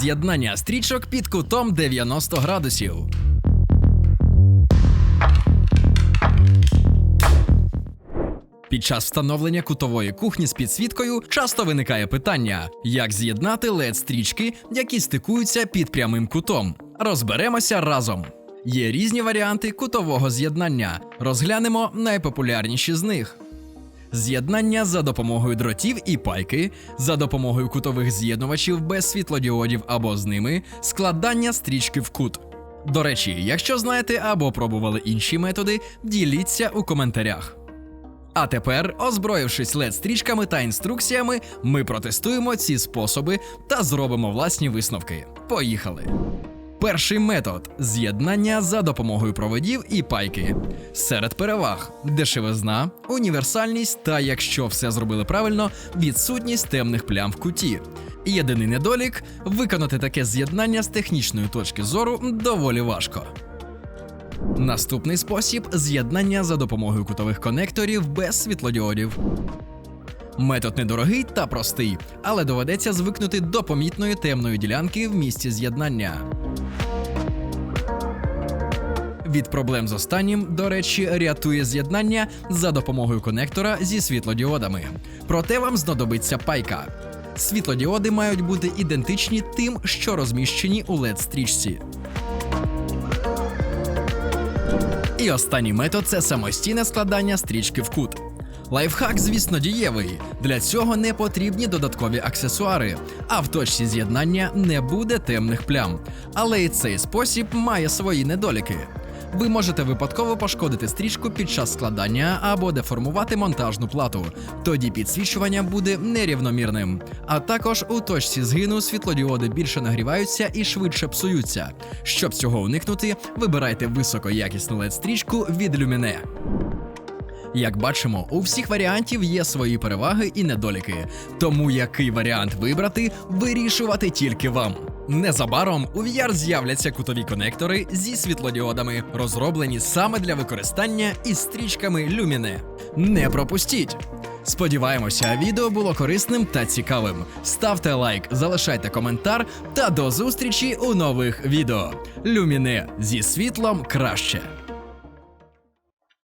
З'єднання стрічок під кутом 90 градусів. Під час встановлення кутової кухні з підсвіткою часто виникає питання, як з'єднати led стрічки, які стикуються під прямим кутом. Розберемося разом. Є різні варіанти кутового з'єднання. Розглянемо найпопулярніші з них. З'єднання за допомогою дротів і пайки, за допомогою кутових з'єднувачів без світлодіодів або з ними, складання стрічки в кут. До речі, якщо знаєте або пробували інші методи, діліться у коментарях. А тепер, озброївшись led стрічками та інструкціями, ми протестуємо ці способи та зробимо власні висновки. Поїхали! Перший метод з'єднання за допомогою проводів і пайки. Серед переваг дешевизна, універсальність та, якщо все зробили правильно, відсутність темних плям в куті. Єдиний недолік виконати таке з'єднання з технічної точки зору доволі важко. Наступний спосіб з'єднання за допомогою кутових конекторів без світлодіодів. Метод недорогий та простий, але доведеться звикнути до помітної темної ділянки в місці з'єднання. Від проблем з останнім, до речі, рятує з'єднання за допомогою конектора зі світлодіодами. Проте вам знадобиться пайка. Світлодіоди мають бути ідентичні тим, що розміщені у led стрічці. І останній метод це самостійне складання стрічки в кут. Лайфхак, звісно, дієвий. Для цього не потрібні додаткові аксесуари, а в точці з'єднання не буде темних плям. Але і цей спосіб має свої недоліки. Ви можете випадково пошкодити стрічку під час складання або деформувати монтажну плату. Тоді підсвічування буде нерівномірним. А також у точці згину світлодіоди більше нагріваються і швидше псуються. Щоб цього уникнути, вибирайте високоякісну led стрічку від Lumine. Як бачимо, у всіх варіантів є свої переваги і недоліки. Тому який варіант вибрати, вирішувати тільки вам. Незабаром у VR з'являться кутові конектори зі світлодіодами, розроблені саме для використання із стрічками Lumine. Не пропустіть! Сподіваємося, відео було корисним та цікавим. Ставте лайк, залишайте коментар та до зустрічі у нових відео. Люміне зі світлом краще.